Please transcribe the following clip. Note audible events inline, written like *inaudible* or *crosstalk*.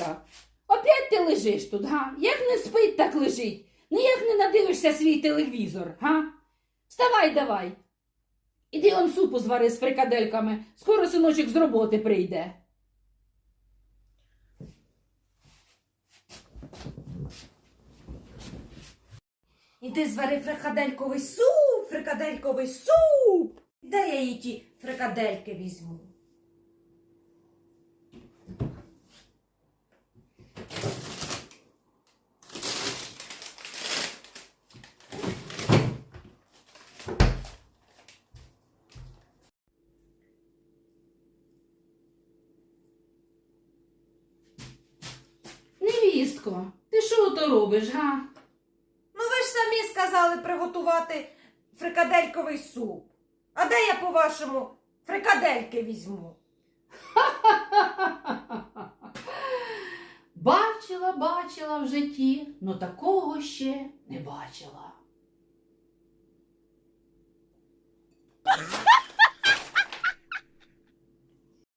Ірочка, опять ти лежиш тут, га? Як не спить, так лежить. Ніяк не надивишся свій телевізор, га? Вставай давай. Іди он супу звари з фрикадельками. Скоро синочок з роботи прийде. Іди звари фрикадельковий суп, фрикадельковий суп. Де я їй ті фрикадельки візьму? Невістко, ти що то робиш, га? Ну ви ж самі сказали приготувати фрикадельковий суп. А де я, по-вашому, фрикадельки візьму? *laughs* Бачила, бачила в житті, но такого ще не бачила.